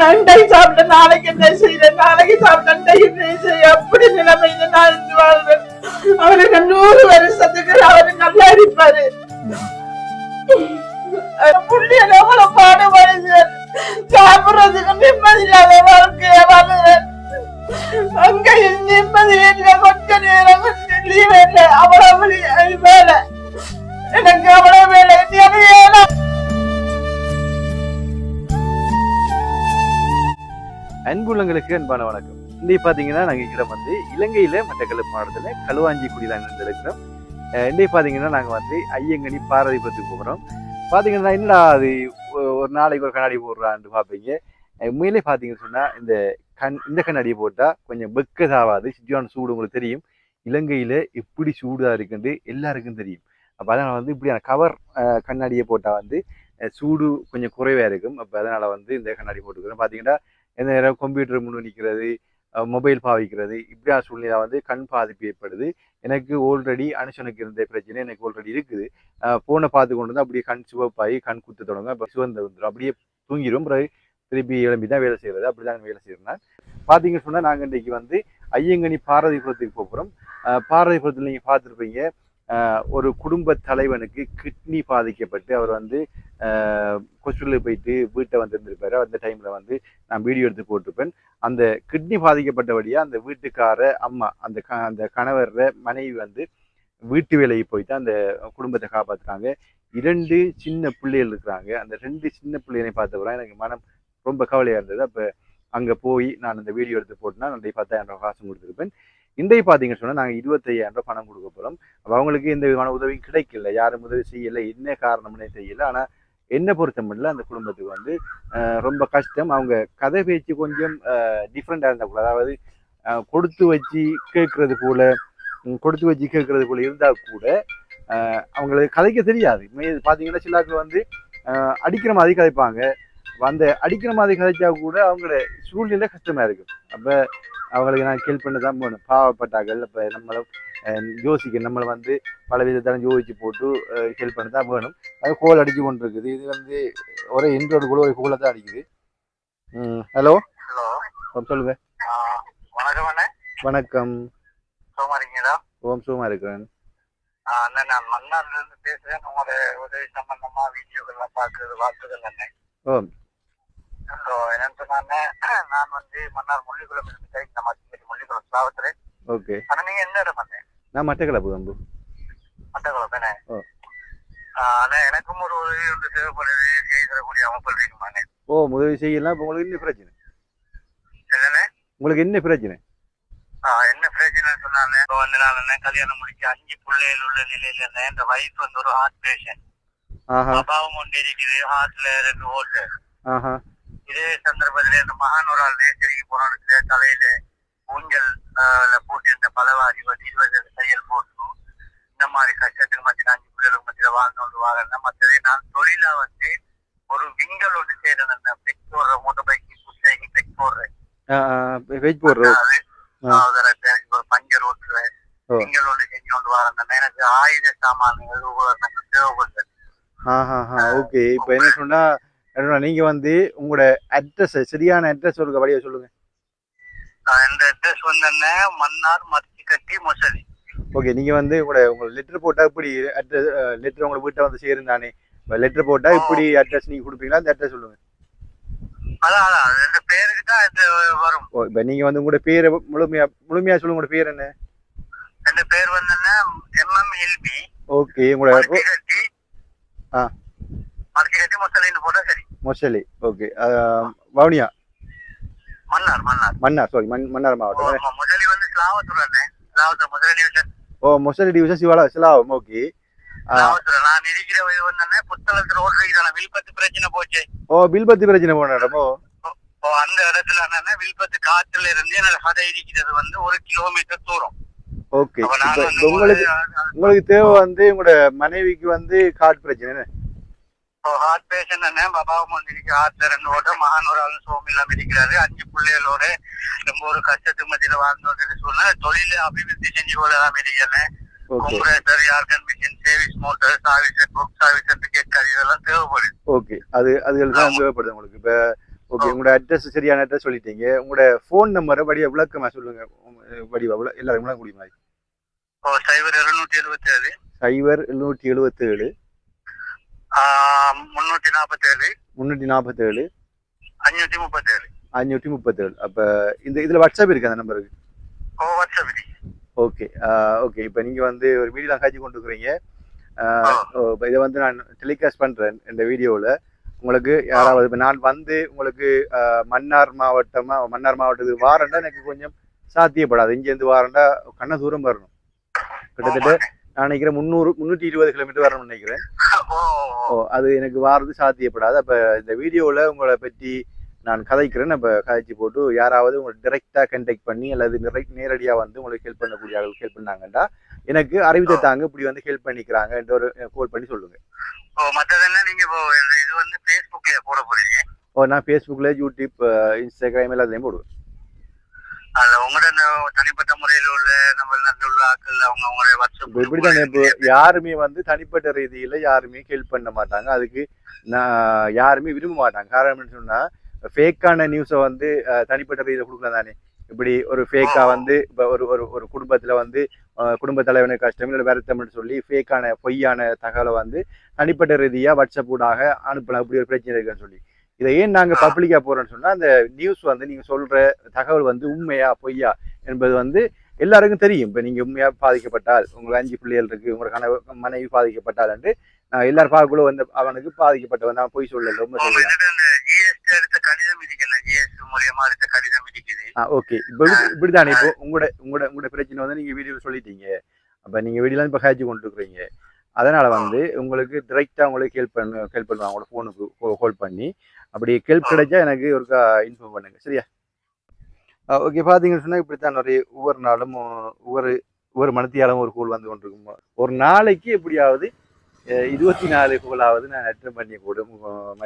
நான் இன்றைக்கு நாளைக்கு என்ன செய்யறேன் நாளைக்கு சாப்பிட்டேன் இன்றைக்கு என்ன செய்ய அப்படி நிலைமையில நான் இருந்து வாழ்றேன் அவருக்கு நூறு வருஷத்துக்கு அவரு நல்லா இருப்பாரு. புள்ளியல எவ்வளவு பாடுபடுது? சாப்பிடுறதுக்கு நிம்மதி இல்லாத வாழ்க்கைய வாழ்றேன் அங்கேயும் நிம்மதி இல்லை கொஞ்ச நேரம் லீவ் இல்லை. அவ்வளவு லீ- வேலை எனக்கு அவ்வளவு வேலை. எனக்கு அன்புள்ளங்களுக்கு அன்பான வணக்கம். இன்னைக்கு பார்த்தீங்கன்னா நாங்கள் இங்கே வந்து இலங்கையில் மட்டக்களப்பு மாவட்டத்தில் களுவாஞ்சி குடியில் இருக்கிறோம். இன்னைக்கு பார்த்தீங்கன்னா நாங்கள் வந்து ஐயங்கனி பாரதிபுரத்துக்கு போகிறோம். பார்த்தீங்கன்னா என்னடா அது ஒரு நாளைக்கு ஒரு கண்ணாடி போடுறான்னு பார்ப்பீங்க உண்மையிலே பார்த்தீங்கன்னு சொன்னால் இந்த கண் இந்த கண்ணாடியை போட்டால் கொஞ்சம் வெக்கதாவாது. சுற்றியான சூடு உங்களுக்கு தெரியும். இலங்கையில் எப்படி சூடாக இருக்குன்ட்டு எல்லாருக்கும் தெரியும். அப்போ அதனால் வந்து இப்படியான கவர் கண்ணாடியை போட்டால் வந்து சூடு கொஞ்சம் குறைவாக இருக்கும். அப்போ அதனால் வந்து இந்த கண்ணாடி போட்டுக்கிறோம். பார்த்தீங்கன்னா எந்த நேரம் கம்ப்யூட்டர் முன்னு நிற்கிறது மொபைல் பாவிக்கிறது இப்படியான சூழ்நிலை வந்து கண் பாதிப்பு ஏற்படுது. எனக்கு ஆல்ரெடி அனுஷனுக்கு இருந்த பிரச்சனை எனக்கு ஆல்ரெடி இருக்குது. ஃபோனை பார்த்து கொண்டு வந்து அப்படியே கண் சிவப்பாகி கண் குத்து தொடங்க இப்போ சிவந்த வந்துடும் அப்படியே தூங்கிடும் பிறகு திருப்பி எழும்பி தான் வேலை செய்கிறது அப்படி தான் வேலை செய்கிறேன் பார்த்தீங்கன்னு சொன்னால் நாங்கள் இன்றைக்கு வந்து ஐயங்கனி பாரதிபுரத்துக்கு போகிறோம் பாரதிபுரத்தில் நீங்கள் பார்த்துருப்பீங்க. ஒரு குடும்ப தலைவனுக்கு கிட்னி பாதிக்கப்பட்டு அவர் வந்து ஹாஸ்பிட்டலுக்கு போயிட்டு வீட்டை வந்திருந்திருப்பாரு அந்த டைமில் வந்து நான் வீடியோ எடுத்து போட்டிருப்பேன். அந்த கிட்னி பாதிக்கப்பட்டபடியாக அந்த வீட்டுக்கார அம்மா அந்த க அந்த கணவர மனைவி வந்து வீட்டு வேலைக்கு போயிட்டு அந்த குடும்பத்தை காப்பாற்றுறாங்க இரண்டு சின்ன பிள்ளைகள் இருக்கிறாங்க. அந்த ரெண்டு சின்ன பிள்ளைகளையும் பார்த்தப்பறம் எனக்கு மனம் ரொம்ப கவலையாக இருந்தது. அப்போ அங்கே போய் நான் அந்த வீடியோ எடுத்து போட்டேன்னா நான் பத்தாயிரம் ரூபாய் காசு கொடுத்துருப்பேன். இன்றைக்கு பார்த்தீங்கன்னு சொன்னால் நாங்கள் இருபத்தையாயிரம் ரூபாய் பணம் கொடுக்க போகிறோம் அப்போ அவங்களுக்கு எந்த விதமான உதவியும் கிடைக்கல. யாரும் உதவி செய்யலை. என்ன காரணம்னே தெரியல. ஆனால் என்னை பொறுத்த அந்த குடும்பத்துக்கு வந்து ரொம்ப கஷ்டம். அவங்க கதை பேச்சு கொஞ்சம் டிஃப்ரெண்டாக இருந்தால் கூட அதாவது கொடுத்து வச்சு கேட்கறது போல கொடுத்து வச்சு கேட்கறது போல இருந்தால் கூட அவங்களுக்கு கதைக்க தெரியாது. மே- பார்த்தீங்கன்னா சிலாக்கள் வந்து அடிக்கிற மாதிரி கதைப்பாங்க. அந்த அடிக்கிற மாதிரி கதைச்சா கூட அவங்களோட சூழ்நிலை கஷ்டமா இருக்கும் அப்போ அவங்களுக்கு நான் ஹெல்ப் பண்ண தான் போகணும் பாவப்பட்டார்கள். இப்போ நம்மளை யோசிக்க நம்மளை வந்து பல விதத்தாலும் யோசிச்சு போட்டு ஹெல்ப் பண்ண தான் வேணும். அது கோல் அடிச்சு கொண்டு இருக்குது இது வந்து ஒரே இன்றோடு கூட ஒரு கோலை தான் அடிக்குது. ஹலோ சொல்லுங்க. வணக்கம் ஓம் சுகமா இருக்கிறேன். நான் மன்னார்ல இருந்து பேசுறேன். உங்களோட உதவி சம்பந்தமா வீடியோக்கள்லாம் பார்க்கறது வாழ்த்துக்கள் அண்ணே. சொன்னாண்ணே நான் வந்து மன்னார் முள்ளிக்குளம் இருந்து பேசுறேன் மத்திய முள்ளிக்குளம் ஸ்லாவத்துல ஓகே. ஆனா நீங்க எந்த இடம் அண்ணே நான் மட்டக்களப்பு அம்பு மட்டக்குளம் தானே? ஓ. ஆ, அண்ணே எனக்கும் ஒரு உதவி ஒன்று தேவைப்படுது செய்து தரக்கூடிய அமைப்பு ஓ உதவி செய்யலாம் இப்போ உங்களுக்கு என்ன பிரச்சனை? இல்லைண்ணே உங்களுக்கு என்ன பிரச்சனை? என்ன பிரச்சனைன்னு சொன்னாங்க? இப்போ வந்து நான் கல்யாணம் முடிச்சு அஞ்சு பிள்ளைகள் உள்ள நிலையில இருந்தேன். இந்த வயசு வந்து ஒரு ஹார்ட் பேஷண்ட் அபாவம் ஒன்று இருக்குது. ஹார்ட்ல ரெண்டு ஓட்டு இதே சந்தர்ப்பத்தில் இந்த மகான் ஒரு ஆள் நேச்சரிக்கு போனதுல தலையில ஊஞ்சல் ஆஹ், போட்டு இந்த பலவாரி இருபது தையல் போட்டு இந்த மாதிரி கஷ்டத்துக்கு மத்தியில் அஞ்சு பிள்ளைகளுக்கு மத்தியில் வாழ்ந்து கொண்டு வாங்க மற்றது நான் தொழிலா வந்து ஒரு விங்கல் ஒன்று செய்யறேன் பெக் போடுற மோட்டர் பைக் புத்தகி பெக் போடுறேன் எனக்கு ஒரு பஞ்சர் ஓட்டுறேன். விங்கல் ஒன்று செஞ்சு கொண்டு வரேன் எனக்கு ஆயுத சாமான்கள் உபகரணங்கள் தேவைப்படுது. ஓகே இப்போ என்ன சொன்னா நீங்க வந்து உங்களோட அட்ரஸ் சரியான அட்ரஸ் சொல்லுங்க வழியா சொல்லுங்க. இந்த அட்ரஸ் வந்து மன்னார் மத்தி கட்டி மொசலி ஓகே நீங்க வந்து உங்களோட உங்களோட லெட்டர் போட்டா இப்படி அட்ரஸ் லெட்டர் உங்களை வீட்டை வந்து சேரும் தானே லெட்டர் போட்டா இப்படி அட்ரஸ் நீங்க கொடுப்பீங்களா? அந்த அட்ரஸ் சொல்லுங்க. இப்போ நீங்க வந்து உங்களோட பேரை முழுமையா முழுமையா சொல்லுங்க உங்களோட பேர் என்ன? இந்த பேர் வந்து எம்எம் எல்பி ஓகே உங்களோட ஆ. மல்கிகட்டி முசலின்னு போட்டா சரி. மொசலி ஓகே வவுனியா? மன்னார் மன்னார். மன்னார் சாரி மன்னார் மாவட்டம் முதலி வந்து ஸ்லாவத்தூர் அண்ணே ஸ்லாவத்தூர் டிவிஷன் ஓ மொசலி டிவிஷன் சிவாலா சிலாவம் ஓகே நான் இருக்கிற இது வந்து என்ன புத்தகத்துல ரோடு இருக்கிற வில்பத்து பிரச்சனை போச்சு. ஓ பில் பத்தி பிரச்சனை போன அந்த இடத்துல என்னன்னா வில்பத்து காத்துல இருந்து என்னோட கடை இருக்கிறது வந்து ஒரு கிலோமீட்டர் தூரம். ஓகே. உங்களுக்கு உங்களுக்கு தேவை வந்து உங்களோட மனைவிக்கு வந்து கார்டு பிரச்சனை ஹார்ட் பேஷண்ட் என்ன? பாபாவும் வந்து இருக்கு ஹார்ட்ல ரெண்டு ஓட்ட மகான் ஒரு ஆள் சோம் இல்லாம இருக்கிறாரு. அஞ்சு பிள்ளைகளோட ரொம்ப ஒரு கஷ்டத்துக்கு மத்தியில வாழ்ந்து வந்து சூழ்நிலை. தொழில அபிவிருத்தி செஞ்சு கொள்ளலாம் இருக்கிறேன் aircon machine சேவிஸ் motor service book service ticket இதெல்லாம் தேவைப்படுது. ஓகே. அது அதுகள் தான் தேவைப்படுது உங்களுக்கு. இப்போ ஓகே உங்களோட அட்ரஸ் சரியான அட்ரஸ் சொல்லிட்டீங்க. உங்களோட ஃபோன் நம்பரை வடிவ விளக்கமா சொல்லுங்க. வடிவா எல்லாரும் விளக்க முடியுமா? சைபர் எழுநூற்றி எழுபத்தி ஏழு. சைபர் எழுநூற்றி எழுபத்தேழு முன்னூற்றி நாற்பத்தேழு முந்நூற்றி நாற்பத்தேழு அஞ்சூற்றி முப்பத்தேழு அஞ்சூற்றி முப்பத்தேழு அப்போ இந்த இதில் வாட்ஸ்அப் இருக்கு அந்த நம்பருக்கு? ஓ வாட்ஸ்அப் ஓகே ஓகே. இப்போ நீங்கள் வந்து ஒரு வீடியோ காட்சி கொண்டு இருக்கிறீங்க. இதை வந்து நான் டெலிகாஸ்ட் பண்ணுறேன் இந்த வீடியோவில் உங்களுக்கு யாராவது இப்போ நான் வந்து உங்களுக்கு மன்னார் மாவட்டமா மன்னார் மாவட்டத்துக்கு வாரண்டா எனக்கு கொஞ்சம் சாத்தியப்படாது. இங்கேருந்து வாரண்டா கண்ண தூரம் வரணும். கிட்டத்தட்ட நான் நினைக்கிறேன் முந்நூறு முந்நூற்றி இருபது கிலோமீட்டர் வரணும்னு நினைக்கிறேன். ஓ அது எனக்கு வாரது சாத்தியப்படாது. அப்போ இந்த வீடியோவில் உங்களை பற்றி நான் கதைக்கிறேன். அப்போ கதைச்சு போட்டு யாராவது உங்களை டிரெக்டாக கண்டெக்ட் பண்ணி அல்லது நேரடியா வந்து உங்களுக்கு ஹெல்ப் பண்ணக்கூடிய ஆளுக்கு ஹெல்ப் பண்ணாங்கண்டா எனக்கு அறிவித்த தாங்க இப்படி வந்து ஹெல்ப் பண்ணிக்கிறாங்க என்ற ஒரு கால் பண்ணி சொல்லுங்க. ஓ மற்றதெல்லாம் நீங்க இப்போ இது வந்து ஃபேஸ்புக்ல போட போறீங்க. ஓ நான் ஃபேஸ்புக்கில் யூடியூப் இன்ஸ்டாகிராம் எல்லாத்தையும் போடுவேன். அதுல உங்களோட தனிப்பட்ட முறையில் உள்ள நம்ம நல்ல உள்ள ஆட்கள் அவங்க அவங்களுடைய வாட்ஸ்அப் இப்போ இப்படி தானே இப்போ யாருமே வந்து தனிப்பட்ட ரீதியில் யாருமே ஹெல்ப் பண்ண மாட்டாங்க. அதுக்கு நான் யாருமே விரும்ப மாட்டாங்க. காரணம் என்னன்னு சொன்னால் ஃபேக்கான நியூஸை வந்து தனிப்பட்ட ரீதியில் கொடுக்கலாம் தானே. இப்படி ஒரு ஃபேக்காக வந்து இப்போ ஒரு ஒரு ஒரு குடும்பத்தில் வந்து குடும்ப தலைவனுக்கு கஷ்டம் இல்லை வருத்தம்னு சொல்லி ஃபேக்கான பொய்யான தகவலை வந்து தனிப்பட்ட ரீதியாக வாட்ஸ்அப் ஊடாக அனுப்பலாம். இப்படி ஒரு பிரச்சனை இருக்குன்னு சொல்லி. இதை ஏன் நாங்கள் பப்ளிக்காக போகிறோம்னு சொன்னால் அந்த நியூஸ் வந்து நீங்கள் சொல்கிற தகவல் வந்து உண்மையா பொய்யா என்பது வந்து எல்லாருக்கும் தெரியும். இப்போ நீங்கள் உண்மையாக பாதிக்கப்பட்டால் உங்களுக்கு அஞ்சு பிள்ளைகள் இருக்கு உங்களோட கணவ மனைவி பாதிக்கப்பட்டால் என்று நான் எல்லாரும் பார்க்கக்குள்ள வந்து அவனுக்கு பாதிக்கப்பட்டவன் நான் போய் சொல்லல ரொம்ப சொல்லுவேன் இருக்குது. ஓகே. இப்போ இப்படி- இப்படிதானே? இப்போ உங்களோட உங்களோட உங்களோட பிரச்சனை வந்து நீங்கள் வீடியோவில் சொல்லிட்டீங்க. அப்போ நீங்கள் வீடியோலாம் இப்போ காய்ச்சி கொண்டு இருக்கிறீங்க. அதனால வந்து உங்களுக்கு டிரெக்டாக உங்களுக்கு ஹெல்ப் பண்ணு ஹெல்ப் பண்ணுவாங்க. உங்களோட ஃபோனுக்கு ஹோல்ட் பண்ணி அப்படி ஹெல்ப் கிடைச்சா எனக்கு ஒருக்கா இன்ஃபார்ம் பண்ணுங்க. சரியா? ஓகே பார்த்தீங்கன்னு சொன்னால் இப்படி தான் நிறைய ஒவ்வொரு நாளும் ஒவ்வொரு ஒவ்வொரு மனத்தியாலும் ஒரு கோல் வந்து கொண்டிருக்கும். ஒரு நாளைக்கு எப்படியாவது இருபத்தி நாலு கோலாவது நான் அட்டன் பண்ணி கூடும்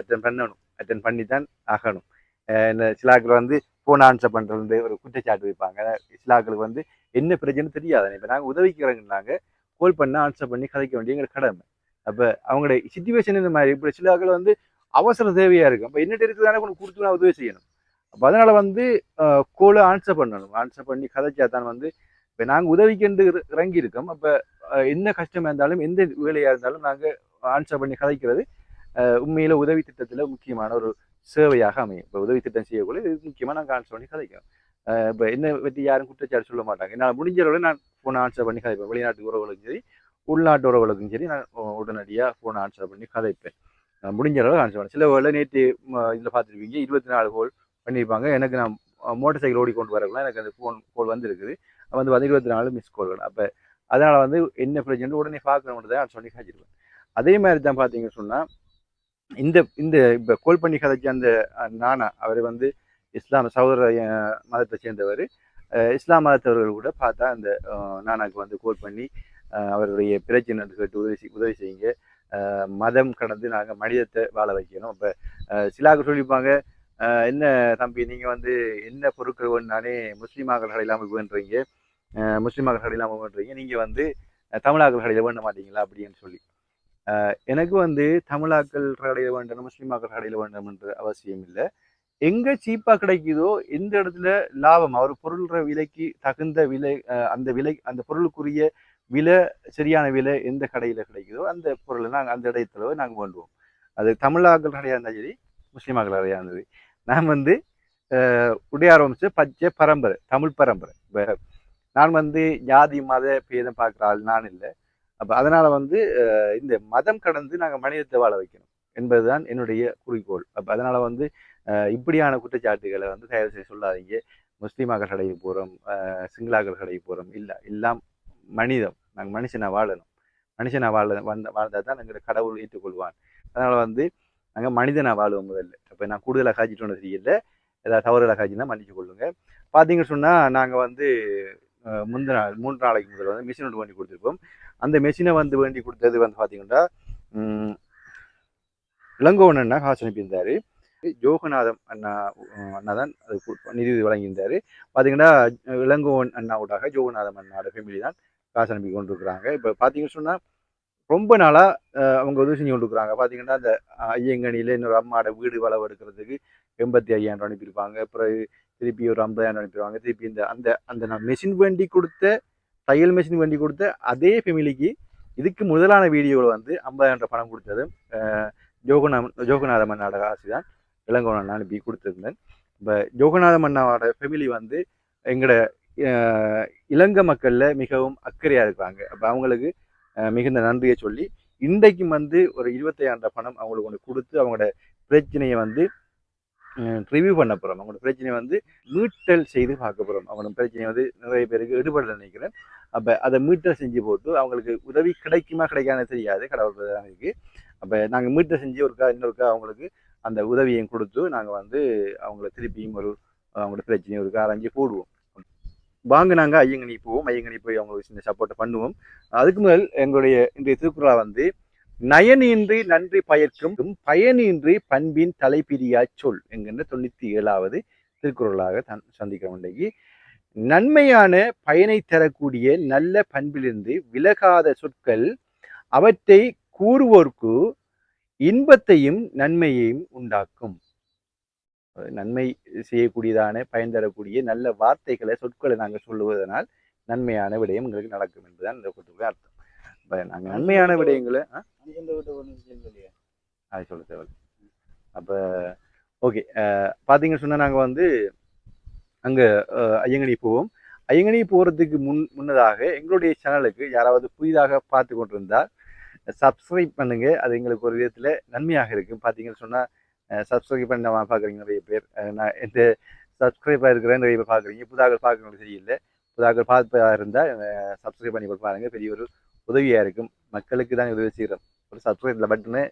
அட்டன் பண்ணணும். அட்டன் பண்ணி தான் ஆகணும் இந்த சிலாக்கள் வந்து ஃபோன் ஆன்சர் பண்ணுறது ஒரு குற்றச்சாட்டு வைப்பாங்க. சிலாக்களுக்கு வந்து என்ன பிரச்சனை தெரியாது. இப்போ நாங்கள் உதவிக்கிறவங்கனாங்க கால் பண்ண ஆன்சர் பண்ணி கதைக்க வேண்டிய எங்களுக்கு கடமை. அப்போ அவங்களுடைய சுச்சுவேஷன் இந்த மாதிரி இப்போ சிலாக்கள் வந்து அவசர தேவையாக இருக்கும் அப்போ என்னட்டு இருக்குதானே கொண்டு கொடுத்து நான் உதவி செய்யணும். அப்போ அதனால வந்து கோலை ஆன்சர் பண்ணணும். ஆன்சர் பண்ணி கதைச்சா தான் வந்து இப்போ நாங்கள் உதவிக்கென்று இறங்கி இருக்கோம் அப்போ என்ன கஷ்டமாக இருந்தாலும் எந்த வேலையாக இருந்தாலும் நாங்கள் ஆன்சர் பண்ணி கதைக்கிறது உண்மையில் உண்மையில உதவி திட்டத்தில் முக்கியமான ஒரு சேவையாக அமையும். இப்போ உதவி திட்டம் செய்யக்கூடிய இது முக்கியமாக நாங்கள் ஆன்சர் பண்ணி கதைக்கிறோம். இப்போ என்ன பற்றி யாரும் குற்றச்சாட்டு சொல்ல மாட்டாங்க. என்னால் முடிஞ்ச அளவில் நான் ஃபோனை ஆன்சர் பண்ணி கதைப்பேன். வெளிநாட்டு உறவுகளுக்கும் சரி உள்நாட்டு உறவுகளுக்கும் சரி நான் உடனடியாக ஃபோனை ஆன்சர் பண்ணி கதைப்பேன். நான் முடிஞ்ச அளவு ஆன்சர் பண்ணேன். சில வேலை நேற்று இதில் பார்த்துருப்பீங்க இருபத்தி நாலு கோல் பண்ணியிருப்பாங்க. எனக்கு நான் மோட்டார் சைக்கிள் ஓடிக்கொண்டு வரக்குள்ள எனக்கு அந்த ஃபோன் கோல் வந்துருக்குது. வந்து வந்து இருபத்தி நாலு மிஸ் கால்கள் அப்போ அதனால் வந்து என்ன பிரச்சனை உடனே பார்க்கணுன்றதை நான் சொல்லி காய்ச்சிருவேன் அதே மாதிரி தான் பார்த்தீங்கன்னு சொன்னால் இந்த இந்த இப்போ கோல் பண்ணி கதைச்ச அந்த நானா அவர் வந்து இஸ்லாம் சகோதர மதத்தை சேர்ந்தவர். இஸ்லாம் மதத்தவர்கள் கூட பார்த்தா அந்த நானாக்கு வந்து கோல் பண்ணி அவருடைய பிரச்சனை கேட்டு உதவி உதவி செய்யுங்க. மதம் கடந்து நாங்கள் மனிதத்தை வாழ வைக்கணும். இப்போ சிலாக்கு சொல்லிப்பாங்க என்ன தம்பி நீங்கள் வந்து என்ன பொருட்கள் வேணுனாலே முஸ்லீமாக்கள் கடையில் அமைப்பு வேண்டுறீங்க அஹ், முஸ்லீமாக்கள் கடையில் வேண்டுறீங்க நீங்கள் வந்து தமிழாக்கள் கடையில் வேண்ட மாட்டீங்களா? அப்படின்னு சொல்லி. எனக்கு வந்து தமிழாக்கள் கடையில் வேண்டணும் முஸ்லீமாக்கள் கடையில் வேண்டணும்ன்ற அவசியம் இல்லை. எங்க சீப்பா கிடைக்குதோ எந்த இடத்துல லாபம். அவர் பொருள்ற விலைக்கு தகுந்த விலை அந்த விலை அந்த பொருளுக்குரிய விலை சரியான விலை எந்த கடையில கிடைக்குதோ அந்த பொருளை நாங்கள் அந்த இடத்துல நாங்கள் வேண்டுவோம் அது தமிழாக்கள் கடையாக இருந்தாலும் சரி முஸ்லீமாக்கள் கடையாக இருந்தது நான் வந்து உடைய உடையார் வம்ச பச்சை பரம்பரை தமிழ் பரம்பரை. இப்போ நான் வந்து ஜாதி மத பேதம் பார்க்குற ஆள் நான் இல்லை. அப்போ அதனால் வந்து இந்த மதம் கடந்து நாங்கள் மனிதத்தை வாழ வைக்கணும். என்பதுதான் என்னுடைய குறிக்கோள். அப்போ அதனால் வந்து இப்படியான குற்றச்சாட்டுகளை வந்து தயவு செய்து சொல்லாதீங்க. முஸ்லீமாக்கள் கடைக்கு போகிறோம் சிங்களாக்கள் கடைக்கு போகிறோம் இல்லை எல்லாம் மனிதம். நாங்கள் மனுஷனை வாழணும். மனுஷனை வாழ வந்த வாழ்ந்தால் தான் எங்களை கடவுள் ஏற்றுக்கொள்வான். அதனால் வந்து நாங்கள் மனிதனை வாழுவோம் முதல்ல. இப்போ நான் கூடுதலாக காய்ச்சிட்டு தெரியல ஏதாவது தவறுகளை காய்ச்சினா மன்னிச்சு கொள்ளுங்க. பார்த்தீங்கன்னு சொன்னால் நாங்கள் வந்து அஹ், முந்தின நாள் மூன்று நாளைக்கு முதல் வந்து மிஷின் ஒன்று வேண்டி கொடுத்துருப்போம். அந்த மிஷினை வந்து வேண்டி கொடுத்தது வந்து பார்த்தீங்கன்னா ம், இளங்கோவன் காசு அனுப்பியிருந்தாரு. ஜோகநாதம் அண்ணா அண்ணா தான் அது நிதியுதவி வழங்கியிருந்தார். பார்த்தீங்கன்னா இளங்கோவன் அண்ணாவோடாக ஜோகநாதம் அண்ணாவோட ஃபேமிலி தான் காசு அனுப்பி கொண்டிருக்கிறாங்க. இப்போ பார்த்தீங்கன்னு சொன்னால் ரொம்ப நாளாக அவங்க உதவி செஞ்சு கொண்டிருக்கிறாங்க. பார்த்தீங்கன்னா அந்த ஐயங்கனியில் இன்னொரு அம்மாவோட வீடு வளவு எடுக்கிறதுக்கு எண்பத்தி ஐயாயிரம் அனுப்பியிருப்பாங்க. அப்புறம் திருப்பி ஒரு ஐம்பதாயிரம் அனுப்பிடுவாங்க. திருப்பி இந்த அந்த அந்த நான் மெஷின் வண்டி கொடுத்த தையல் மெஷின் வண்டி கொடுத்த அதே ஃபேமிலிக்கு இதுக்கு முதலான வீடியோவில் வந்து ஐம்பதாயிரம் பணம் கொடுத்ததும் அஹ், ஜோகநாதமன் நாடக ஆசி தான் இளங்கோவன் அனுப்பி கொடுத்துருந்தேன். இப்போ ஜோகநாத மன்னாவோட ஃபேமிலி வந்து எங்களோட இலங்கை மக்களில் மிகவும் அக்கறையாக இருக்கிறாங்க. அப்போ அவங்களுக்கு மிகுந்த நன்றியை சொல்லி இன்றைக்கும் வந்து ஒரு இருபத்தையாயிரம் பணம் அவங்களுக்கு ஒன்று கொடுத்து அவங்களோட பிரச்சனையை வந்து ரிவ்யூ பண்ண போகிறோம் அவங்களோட பிரச்சனையை வந்து மீட்டல் செய்து பார்க்க போகிறோம் அவங்களோட பிரச்சனையை வந்து நிறைய பேருக்கு எடுபட நினைக்கிறேன். அப்போ அதை மீட்டல் செஞ்சு போட்டு அவங்களுக்கு உதவி கிடைக்குமா கிடைக்காதுன்னு தெரியாது. கடவுள் தான் அப்போ நாங்கள் மீட்டல் செஞ்சு ஒருக்கா இன்னொருக்கா அவங்களுக்கு அந்த உதவியையும் கொடுத்து நாங்கள் வந்து அவங்கள திருப்பியும் ஒரு அவங்களோட பிரச்சனையை ஒரு அரைஞ்சு போடுவோம். வாங்க நாங்கள் ஐயங்கனி போவோம் ஐயங்கனி போய் அவங்களுக்கு சின்ன சப்போர்ட்டை பண்ணுவோம். அதுக்கு முதல் எங்களுடைய இன்றைய திருக்குறளா வந்து நயனின்றி நன்றி பயக்கும் பயனின்றி பண்பின் தலைப்பிரியா சொல் என்கின்ற தொண்ணூற்றி ஏழாவது திருக்குறளாக தன் சந்திக்கிறோம் இன்றைக்கு. நன்மையான பயனை தரக்கூடிய நல்ல பண்பிலிருந்து விலகாத சொற்கள் அவற்றை கூறுவோர்க்கு இன்பத்தையும் நன்மையையும் உண்டாக்கும். நன்மை செய்யக்கூடியதான பயன் தரக்கூடிய நல்ல வார்த்தைகளை சொற்களை நாங்கள் சொல்லுவதனால் நன்மையான விடயம் எங்களுக்கு நடக்கும் என்பதுதான் இந்த கூட்டுக்கு அர்த்தம். நாங்கள் நன்மையான விடயங்களை? அது சொல்ல தேவை அப்போ ஓகே பார்த்தீங்கன்னு சொன்னால் நாங்கள் வந்து அங்கே ஐயங்கனி போவோம். ஐயங்கனி போகிறதுக்கு முன் முன்னதாக எங்களுடைய சேனலுக்கு யாராவது புதிதாக பார்த்து கொண்டிருந்தால் சப்ஸ்கிரைப் பண்ணுங்க. அது எங்களுக்கு ஒரு விதத்தில் நன்மையாக இருக்கும். பார்த்தீங்கன்னு சொன்னால் சப்ஸ்கிரைப் பண்ண பார்க்குறீங்க நிறைய பேர். நான் இந்த சப்ஸ்கிரைபாக இருக்கிற நிறைய பேர் பார்க்குறீங்க புதாக பார்க்குறவங்க சரியில்லை புதாக பார்ப்பதாக இருந்தால் சப்ஸ்கிரைப் பண்ணி போட்டு பெரிய ஒரு உதவியாக இருக்கும். மக்களுக்கு தான் உதவி செய்கிறோம் ஒரு சப்ஸ்கிரைப் பட்டனை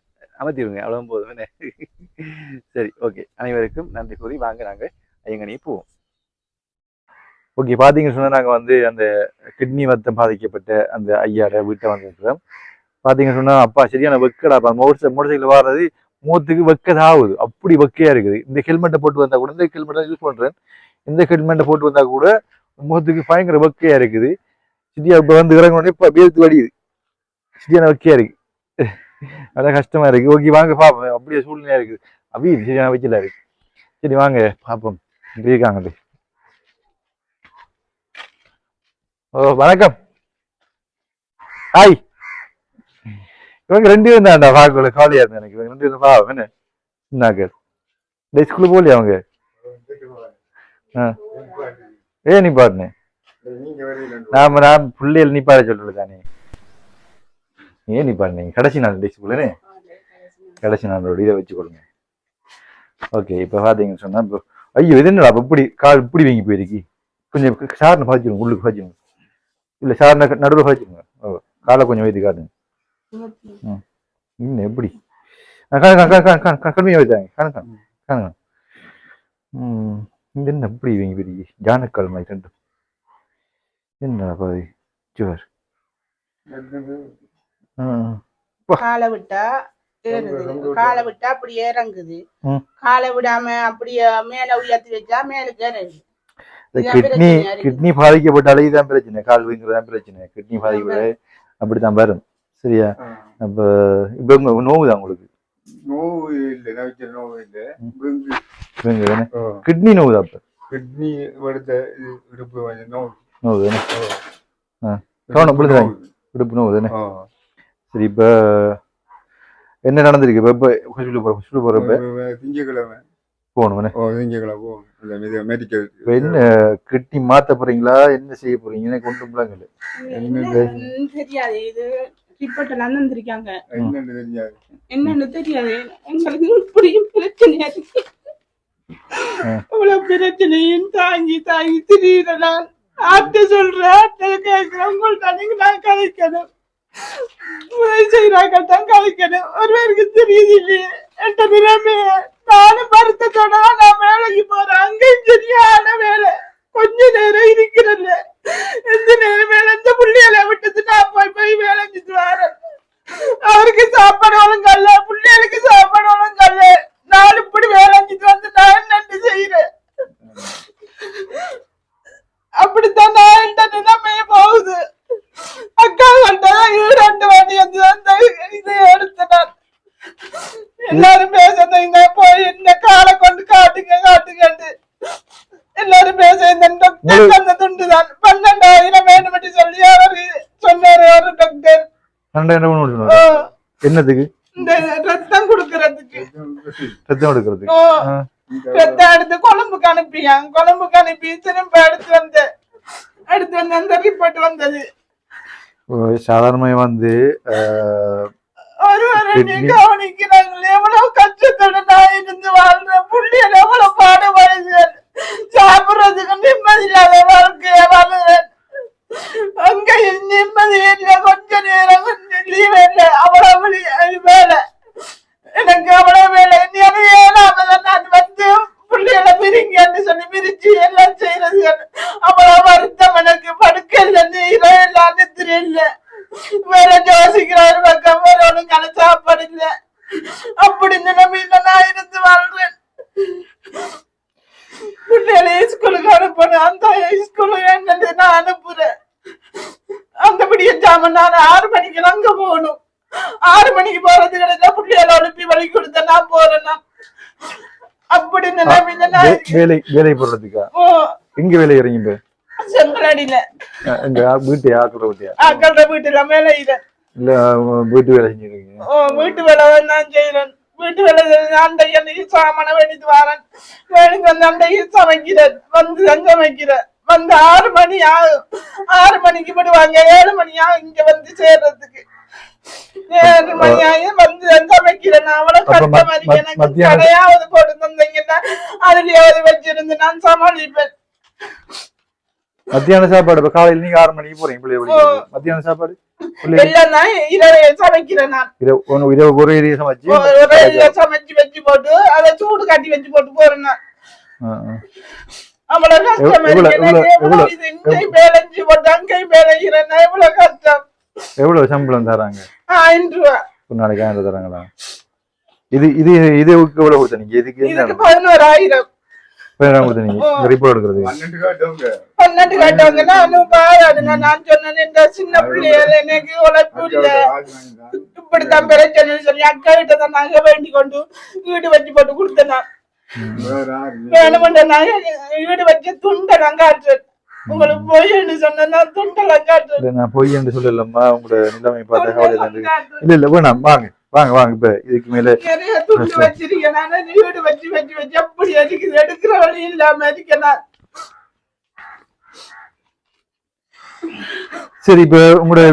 அமர்த்திடுங்க. அவ்வளோ போதும். சரி ஓகே அனைவருக்கும் நன்றி கூறி வாங்க. நாங்கள் ஐயங்கனியை போவோம். ஓகே பார்த்தீங்கன்னு சொன்னால் நாங்கள் வந்து அந்த கிட்னி வத்தம் பாதிக்கப்பட்ட அந்த ஐயாட வீட்டை வந்துருக்கிறோம். பார்த்தீங்கன்னு சொன்னால் அப்பா சரியான வெக்கடா மோட்டர் மோட்டர் சைக்கிள் வாடுறது மூத்துக்கு வெக்கதாகுது. அப்படி வெக்கையா இருக்குது. இந்த ஹெல்மெட்டை போட்டு வந்தால் கூட இந்த ஹெல்மெட்டை யூஸ் பண்ணுறேன் இந்த ஹெல்மெட்டை போட்டு வந்தால் கூட முகத்துக்கு பயங்கர வெக்கையா இருக்குது. சிட்டியா இப்போ வந்து இறங்கினோடனே இப்போ வேர்த்து வடியுது. சரியான வெக்கையா இருக்கு. அதான் கஷ்டமா இருக்கு. ஓகே வாங்க பார்ப்போம் அப்படியே சூழ்நிலையா இருக்குது. அப்படியே சரியான வெச்சில இருக்கு. சரி வாங்க பார்ப்போம் இப்படி இருக்காங்க ஓ வணக்கம். ஹாய் இவங்க ரெண்டு பேரும் தான்டா காலியா இருந்தா எனக்கு. இவங்க ரெண்டு பேரும் பாவம். என்ன? என்னாக்க டே ஸ்கூலுக்கு போகலையா அவங்க? ஆ. ஏ நீ பாருனே நாம நான் பிள்ளைகள் நீ பாட சொல்லல தானே? ஏன் நீ பாருங்க கடைசி நாள் டே ஸ்கூலுன்னு கடைசி நாளோட இதை வச்சு கொடுங்க. ஓகே இப்போ பார்த்தீங்கன்னு சொன்னா இப்போ ஐயோ இது என்னடா அப்ப இப்படி கால் இப்படி வீங்கி போயிருக்கு. கொஞ்சம் சார்னு பாய்ச்சிருங்க உள்ளுக்கு பாய்ச்சிருங்க இல்லை சார்ன நடுவில் பாய்ச்சிருங்க ஓ காலை கொஞ்சம் வைத்து காட்டுங்க. இன்னும் எப்படி? கடுமையாக வைத்தாங்க. காணுங்க காணுங்க ம் இது என்ன எப்படி இவங்க பெரிய ஜானக்கால் மாதிரி ரெண்டும் என்ன பாதி சுவர். காலை விட்டா ஏறுது. காலை விட்டா அப்படி இறங்குது. காலை விடாம அப்படியே மேல உயர்த்தி வச்சா மேலுக்கு ஏறுது. கிட்னி. கிட்னி பாதிக்கப்பட்டாலே இதுதான் பிரச்சனை. கால் வீங்குறதான் பிரச்சனை. கிட்னி பாதிக்கப்பட அப்படித்தான் வரும். சரியா? அப்ப இப்ப உங்க நோவு தான் உங்களுக்கு? நோவு இல்லை நோவு இல்லை. கிட்னி நோவு தான்? அப்ப? கிட்னி எடுத்த இது இடுப்பு கொஞ்சம் நோவு. நோவு தானே? ஆ. கவனம் விழுந்துறாங்க இடுப்பு நோவு தானே. சரி இப்ப என்ன நடந்திருக்கு? இப்ப இப்ப ஹாஸ்பிட்டல் போற ஹாஸ்பிட்டல் போறப்ப திங்கக்கிழமை. போகணும் ஓ திங்கக்கிழமை இது மெடிக்கல் இப்ப என்ன கிட்னி மாத்த போறீங்களா? என்ன செய்ய போறீங்க? எனக்கு ஒன்றும் பிள்ளைங்க என்னது? என்னன்னு தெரியாது. இது ரிப்போர்ட்ல வந்திருக்காங்க என்னன்னு தெரியாது. எங்களுக்கு இப்படியும் பிரச்சனையா இருக்கு. இவ்வளவு பிரச்சனையும் தாங்கி தாங்கி திடீர்னு நான் ஆட்ட சொல்றேன் ஆட்ட கேட்கிறேன் உங்கள்ட்ட நீங்க நான் கதைக்கணும் உதவி செய்யறாங்க தான் கதைக்கணும் ஒருவருக்கு தெரியுது இல்லையே? என்கிட்ட நிலைமை நானும் வருத்தத்தோட நான் வேலைக்கு போறேன். அங்கேயும் சரியான வேலை. கொஞ்ச நேரம் இருக்கிறல்ல எந்த நேரம் வேலை எந்த புள்ளியலை விட்டுட்டு நான் போய் போய் வேலை செஞ்சுட்டு வரேன். அவருக்கு சாப்பாடு ஒழுங்கல்ல பிள்ளைகளுக்கு சாப்பாடு ஒழுங்கல்ல. நான் இப்படி வேலை செஞ்சுட்டு வந்து நான் நன்றி செய்யறேன்? அப்படித்தான் நான் இந்த நிலைமையே போகுது. அக்கா கண்டதான் இரண்டு வாட்டி வந்து அந்த இதை எடுத்து நான் எல்லாரும் பேசுறீங்க போய் இந்த காலை கொண்டு காட்டி எனக்கு அந்த துண்டு தான் பன்னெண்டாயிரம் வேணும் என்று சொல்லி அவரு சொன்னாரு ஒரு டாக்டர் ரெண்டாயிரம் ரூபா ஓ, கொடுக்கணும் என்னத்துக்கு இந்த ரத்தம் கொடுக்கறதுக்கு. ரத்தம் ஆ. ரத்தம் எடுத்து கொழும்புக்கு அனுப்பியான். கொழும்புக்கு அனுப்பி திரும்ப எடுத்து வந்து எடுத்து வந்து அந்த ரிப்போர்ட் வந்தது. ஓ, சாதாரணமா வந்து ஆஹ், ஒருவரை கவனிக்கிறாங்களே எவ்வளவு கஷ்டத்தோட நான் இருந்து வாழ்றேன் புள்ளியல் எவ்வளவு பாடுபடுகிறேன். சாப்பிடுறதுக்கு நிம்மதி இல்லாத வாழ்க்கைய வாழ்றேன் அங்கேயும் நிம்மதி இல்லை. கொஞ்ச நேரம் லீவ் இல்லை. அவ்வளவு வேலை எனக்கு அவ்வளவு வேலை. இனி ஏழாமத நான் வந்து புள்ளிகளை பிரிங்கன்னு சொல்லி பிரிச்சு எல்லாம் செய்யறது அவ்வளவு வருத்தம் எனக்கு நீரோ எல்லாம் நித்திர இல்லை வேற யோசிக்கிறாரு பக்கம் வேற ஒழுங்கான சாப்பாடு இல்ல அப்படி நிலைமையில நான் இருந்து வாழ்றேன் பிள்ளைகளை ஸ்கூலுக்கு அனுப்பணும் அந்த ஸ்கூலு என்னது நான் அனுப்புறேன் அந்தபடி ஜாம நான் ஆறு மணிக்கு அங்க போகணும் ஆறு மணிக்கு போறது கிடைச்சா பிள்ளைகளை அனுப்பி வழி கொடுத்த நான் போறேன் நான் அப்படி நிலைமையில நான் வே- வேலை வேலை போடுறதுக்கா? எங்க வேலை இறங்கி போய்? செங்கலடியில எங்க வீட்டு ஆக்குற வீட்டையா ஆக்கள வீட்டுல மேலையில இல்ல வீட்டு வேலை செஞ்சிருக்கீங்க ஓ வீட்டு வேலை நான் செய்யறேன் வீட்டு வேலை அன்னைக்கு சாமான வேண்டிட்டு வரேன். வேணுங்க வந்து அண்டைக்கு சமைக்கிறேன். வந்து சமைக்கிறேன் வந்து ஆறு மணி ஆகும் ஆறு மணிக்கு விடுவாங்க. ஏழு மணி ஆகும் இங்க வந்து சேர்றதுக்கு. கடையாவது போட்டு தந்தீங்கன்னா அதுலயாவது வச்சிருந்து நான் சமாளிப்பேன் மத்தியான சாப்பாடு இப்ப காலையில நீங்க ஆறு மணிக்கு போறீங்க பிள்ளை மத்தியான சாப்பாடு இரவு சமைக்கிறேன் ஒரு ஏரியா சமைச்சு சமைச்சு வச்சு போட்டு அதை சூடு காட்டி வச்சு போட்டு போறேன். அவ்வளவு கஷ்டம் எவ்வளவு- வேலைஞ்சு போட்டு அங்கேயும் வேலைங்கிறேன் எவ்வளவு கஷ்டம் எவ்வளவு சம்பளம் தராங்க? ஆயிரம் ரூபா. ஒரு நாளைக்கு ஆயிரம் தராங்களா? இது இது இது எவ்வளவு கொடுத்த நீங்க? இதுக்கு இதுக்கு பதினோராயிரம். பேரம் கொடுத்த நீங்க? இந்த ரிப்போர்ட் பன்னெண்டு காட்டவங்க. நானும் நான் சொன்னேன் இந்த சின்ன பிள்ளைகள் எனக்கு உழைப்பு இல்ல. இப்படித்தான் பிரச்சனை சொல்லி அக்கா கிட்ட தான் வேண்டி கொண்டு வீடு வச்சு போட்டு கொடுத்தேன் வேணுமென்ற வீடு வச்சு துண்டை நான் உங்களுக்கு போயின்னு சொன்னா துண்டெல்லாம் காட்டுறேன் இல்ல நான் பொய் என்று சொல்லலம்மா. உங்களோட நிலைமை பார்த்தா கவலை காட்டுறேன். இல்ல இல்ல வேணாம். வாங்க வாங்க வாங்க. இப்ப இதுக்கு மேல நிறைய துண்டு வச்சிருக்கேன் நான் வீடு வச்சு வச்சு வச்சு அப்படி இருக்குது எடுக்கிற வழி இல்லாம இருக்கேன் நான். சரி இப்ப உங்களோட?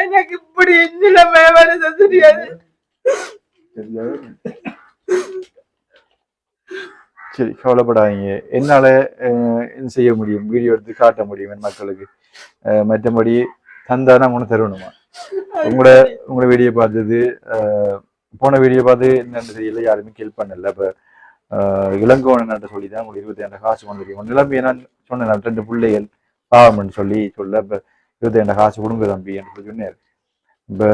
எனக்கு இப்படி நிலைமை வருது தெரியாது. சரி கவலைப்படாதீங்க. என்னால என்ன செய்ய முடியும்? வீடியோ எடுத்து காட்ட முடியும் என் மக்களுக்கு. மற்றபடி தந்தா நான் உனக்கு தருவணுமா? உங்களோட உங்களோட வீடியோ பார்த்தது போன வீடியோ பார்த்து என்னென்னு தெரியல யாருமே ஹெல்ப் பண்ணல. இப்ப அஹ், சொல்லி தான் உங்களுக்கு இருபத்தி ரெண்டு காசு கொண்டு தெரியும் நிலம்பி நான் சொன்னேன் ரெண்டு பிள்ளைகள் பாவம்னு சொல்லி சொல்ல இப்போ இருபத்தி ரெண்டு காசு கொடுங்க தம்பி என்று சொல்லி சொன்னார். இப்போ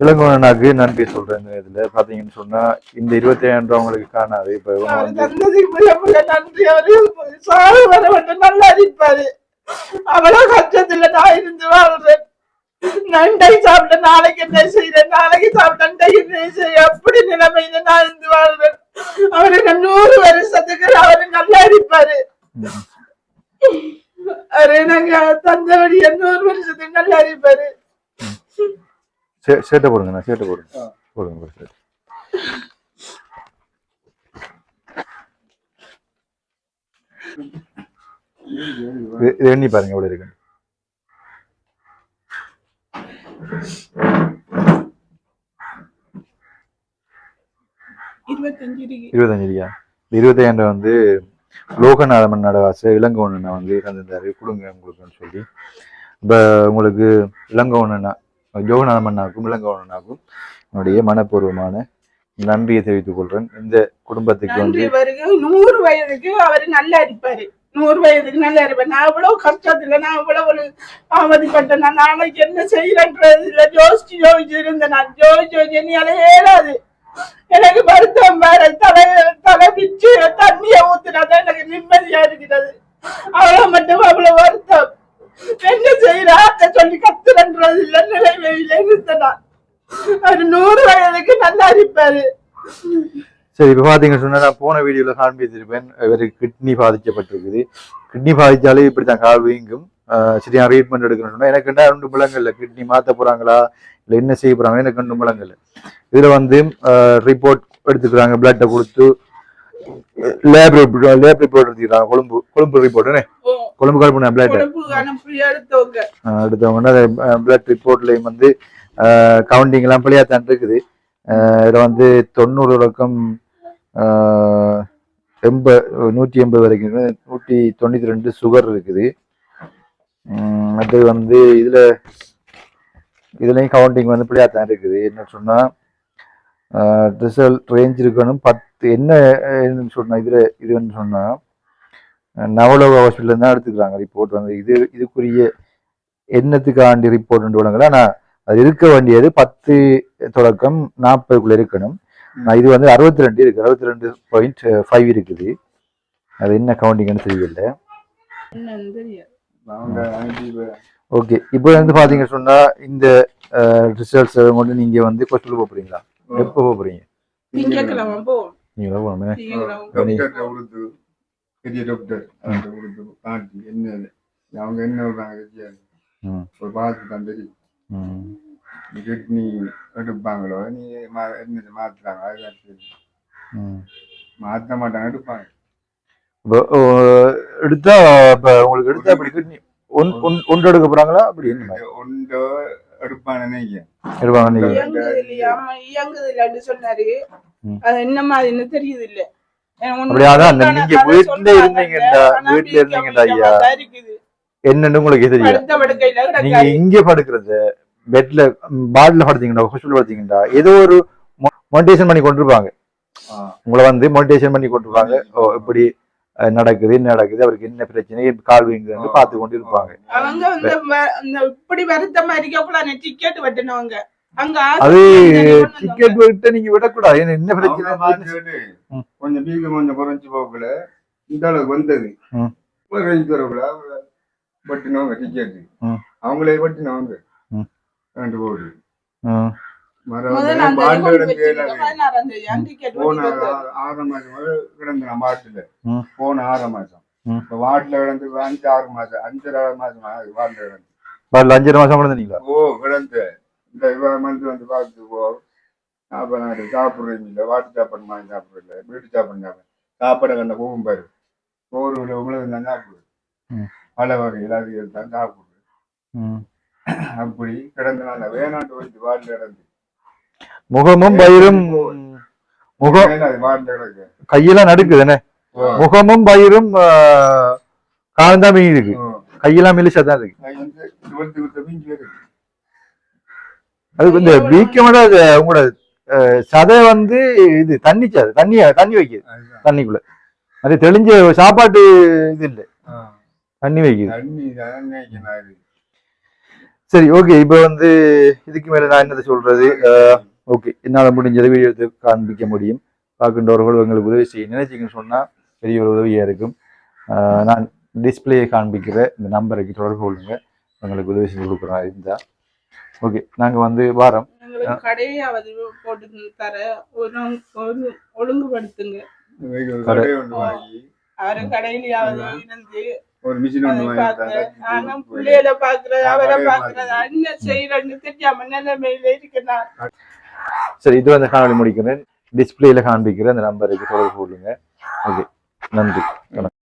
இளங்கோவனாக்கு நன்றி சொல்றேன் இதுல. பாத்தீங்கன்னு சொன்னா இந்த இருபத்தி ஏழாயிரம் ரூபா உங்களுக்கு காணாது இப்ப நன்றி. அவரு சாவு வர மட்டும் நல்லா இருப்பாரு. அவ்வளவு கஷ்டத்துல நான் இருந்து வாழ்றேன். நண்டை சாப்பிட்ட நாளைக்கு என்ன செய்யறேன்? நாளைக்கு சாப்பிட்ட நண்டைக்கு என்ன செய்ய? அப்படி நிலைமையில நான் இருந்து வாழ்றேன். அவருக்கு நூறு வருஷத்துக்கு அவரு நல்லா இருப்பாரு. ம். அவரு நாங்க தந்தபடி நூறு வருஷத்துக்கு நல்லா இருப்பாரு. சேட்டை போடுங்கண்ணா சேட்டை போடுங்க போடுங்க போடுங்க எண்ணி பாருங்க எவ்வளவு இருக்கு இருபத்தஞ்சு இந்த இருபத்தையாயிரம் வந்து லோகநாதமன் நடவாச இளங்கோவன் வந்து தந்திருந்தாரு கொடுங்க உங்களுக்குன்னு சொல்லி. இப்போ உங்களுக்கு இளங்கோவனா ஜோகநாதமன்னாக்கும் இளங்கோவனாக்கும் என்னுடைய மனப்பூர்வமான நன்றியை தெரிவித்துக் கொள்றேன். இந்த குடும்பத்துக்கு வந்து நூறு வயதுக்கு அவரு நல்லா இருப்பாரு. நூறு வயதுக்கு நல்லா இருப்பேன் நான் அவ்வளவு கஷ்டத்துல நான் அவ்வளவு ஒரு அவதிப்பட்டேன் நான் நாளைக்கு என்ன செய்யறேன்றது இல்ல. யோசிச்சு யோசிச்சு இருந்தேன் நான். ஜோதிச்சு யோசிச்சு என்னால ஏறாது. எனக்கு வருத்தம் வேற தலை தலை பிச்சு தண்ணிய ஊத்துனாதான் எனக்கு நிம்மதியா இருக்கிறது. அவ்வளவு மட்டும் அவ்வளவு வருத்தம். என்ன செய்யறா சொல்லி கத்துறன்றது இல்ல நிலைமையில இருந்தா அவரு நூறு வயதுக்கு நல்லா இருப்பாரு சரி இப்போ பார்த்தீங்கன்னு சொன்னா நான் போன வீடியோவில் காண்பித்திருப்பேன் இவருக்கு கிட்னி பாதிக்கப்பட்டிருக்குது கிட்னி பாதிச்சாலே இப்படி தான் கால் வீங்கும் சரியா ட்ரீட்மெண்ட் எடுக்கணும்னு சொன்னா எனக்கு என்ன ரெண்டு முழங்கல்ல கிட்னி மாற்ற போறாங்களா இல்லை என்ன செய்ய போறாங்க எனக்கு ரெண்டு முழங்கல்ல இதுல வந்து ரிப்போர்ட் எடுத்துக்கிறாங்க பிளட்டை கொடுத்து லேப் ரிப்போர்ட் லேப் ரிப்போர்ட் எடுத்துக்கிறாங்க கொழும்பு கொழும்பு ரிப்போர்ட் ஓ, கொழும்பு கால் பண்ண பிளட் எடுத்தவங்கன்னா பிளட் ரிப்போர்ட்லேயும் வந்து கவுண்டிங் எல்லாம் பிள்ளையாத்தான் இருக்குது. அஹ் இதுல வந்து தொண்ணூறு லக்கம் எண்பது நூற்றி எண்பது வரைக்கும். நூற்றி தொண்ணூற்றி ரெண்டு சுகர் இருக்குது. அது வந்து இதுல இதுலயும் கவுண்டிங் வந்து பிள்ளையாத்தான் இருக்குது. என்ன சொன்னா ரிசல்ட் ரேஞ்ச் இருக்கணும். பத்து என்ன என்னன்னு சொன்னா இதுல இது வந்து சொன்னா நவலோக ஹாஸ்பிட்டல் தான் எடுத்துக்கிறாங்க ரிப்போர்ட் வந்து. இது இதுக்குரிய என்னத்துக்காண்டி ரிப்போர்ட் விடுங்களா நான் அது இருக்க வேண்டியது பத்து தொடக்கம் நாற்பதுக்குள்ள இருக்கணும். நான் இது வந்து அறுபத்தி ரெண்டு இருக்கு. அறுபத்தி ரெண்டு பாயிண்ட் ஃபைவ் இருக்குது. அது என்ன கவுண்டிங்னு தெரியல. ஓகே. இப்போ வந்து பாத்தீங்க சொன்னா இந்த ரிசல்ட்ஸ் கொண்டு நீங்க வந்து ஹாஸ்பிட்டல் போறீங்களா? எப்போ போக போறீங்க? திங்கக்கிழமை போவோம் நீங்க போகணுமே. திங்கக்கிழமை டாக்டர்கிட்ட கொடுத்து பெரிய டாக்டர் காட்டி என்ன அவங்க என்ன விடுறாங்க. ஒரு பார்த்து தான் தெரியும். ம். நீ கிட்னி எடுப்பாங்களோ? நீ மா- என்ன மாத்துறாங்க அதுதான் தெரியும். ம். மாத்த மாட்டாங்க எடுப்பாங்க. எடுத்தா இப்ப உங்களுக்கு எடுத்தா அப்படி கிட்னி ஒன் ஒன்- ஒன்று எடுக்க போறாங்களா? அப்படி? ஒன்றோ நீங்க இயங்குது சொன்னாரு. அது என்ன மாதிரின்னு தெரியுது இல்ல அப்படி அதான் அந்த நீங்க வீட்டுல இருந்தீங்கடா, வீட்டுல இருந்தீங்கடா ஐயா. என்னன்னு உங்களுக்கு தெரியும். நீங்க. இங்க படுக்கிறது பெட்ல பாட்ல படுத்தீங்கடா ஹாஸ்பிட்டல் படுத்தீங்கடா ஏதோ ஒரு மோட்டிவேஷன் பண்ணி கொண்டிருப்பாங்க. உங்களை வந்து மோட்டிவேஷன் பண்ணி கொண்டிருப்பாங்க. ஓ இப்படி நடக்குது என்ன நடக்குது அவருக்கு என்ன பிரச்சனை கால் வீங்குதுன்னு பார்த்து கொண்டு இருப்பாங்க இப்படி வருத்தமா இருக்கக்குள்ள டிக்கெட் வெட்டினவங்க அங்க அது டிக்கெட் விட்டு நீங்க விடக்கூடாது. என்ன பிரச்சனை. கொஞ்சம் வீக்கம் கொஞ்சம் குறைஞ்சு போகல இந்த அளவுக்கு வந்தது. குறைஞ்சு வரக்குள்ள பட்டினவங்க டிக்கெட். அவங்களே பட்டினவங்க ம். ரெண்டு போடு. கிடந்து போன ஆறு மாசம் வரை கிடந்தேன் வாட்டில் ம். போன ஆறு மாசம் வாட்டில் கிடந்து அஞ்சு ஆறு மாசம் அஞ்சு ஆறு மாசம் வாட்டில் கிடந்து. பாட்டில் அஞ்சரை மாசம் கிடந்தீங்களா ஓ கிடந்து. இந்த இவ வந்து வந்து பார்த்து போ. அப்ப நான் சாப்பிட்றீங்க இல்லை. வாட்டு சாப்பாடு மாதிரி சாப்பிடல வீட்டு சாப்பாடு சாப்பிட சாப்பாடு கண்ட போகும் பாரு. சோறு உள்ள உங்களை தான் சாப்பிடு ம். பல தான் சாப்பிடு. அப்படி கிடந்து நான் வேணாண்டு வச்சு வாட்டில் கிடந்து. முகமும் பயிரும் முகம் கையெல்லாம் நடுக்குதுண்ணே. முகமும் பயிரும் காலம் தான் மீன் இருக்கு. கையெல்லாம் மெலிசா தான் இருக்கு. அது இந்த வீக்கமோட அது உங்களோட சதை வந்து இது தண்ணி சதை தண்ணி தண்ணி வைக்குது. தண்ணிக்குள்ள. அது தெளிஞ்ச சாப்பாட்டு இது இல்லை. தண்ணி வைக்குது. சரி ஓகே. இப்போ வந்து இதுக்கு மேல நான் என்னது சொல்றது? ஓகே. என்னால் முடிஞ்சதை வீடியோ எடுத்து காண்பிக்க முடியும். பார்க்கின்றவர்கள் உங்களுக்கு உதவி செய்ய நினைச்சிங்கன்னு சொன்னா பெரிய ஒரு உதவியா இருக்கும். நான் டிஸ்பிளேயை காண்பிக்கிற இந்த நம்பருக்கு தொடர்பு கொள்ளுங்க. உங்களுக்கு உதவி செஞ்சு கொடுக்குறோம் இருந்தா. ஓகே. நாங்க வந்து வாரம். எங்களுக்கு கடையாவது போட்டு தர ஒரு ஒழுங்குபடுத்துங்க. அவரை கடையிலயாவது இருந்து ஒரு மிஷின் அதை ஒன்று வாங்கி பார்க்க தந்தாச்சு. ஆனா பிள்ளைகளை பாக்குறது அவரை கடையை பாக்குறது என்ன செய்யறன்னு தெரியாம நிலைமையில இருக்கிறார். சரி இது வந்து காணொலி முடிக்கிறேன். டிஸ்பிளேல காண்பிக்கிறேன். அந்த நம்பருக்கு தொடர்பு கொள்ளுங்க. ஓகே நன்றி. வணக்கம்.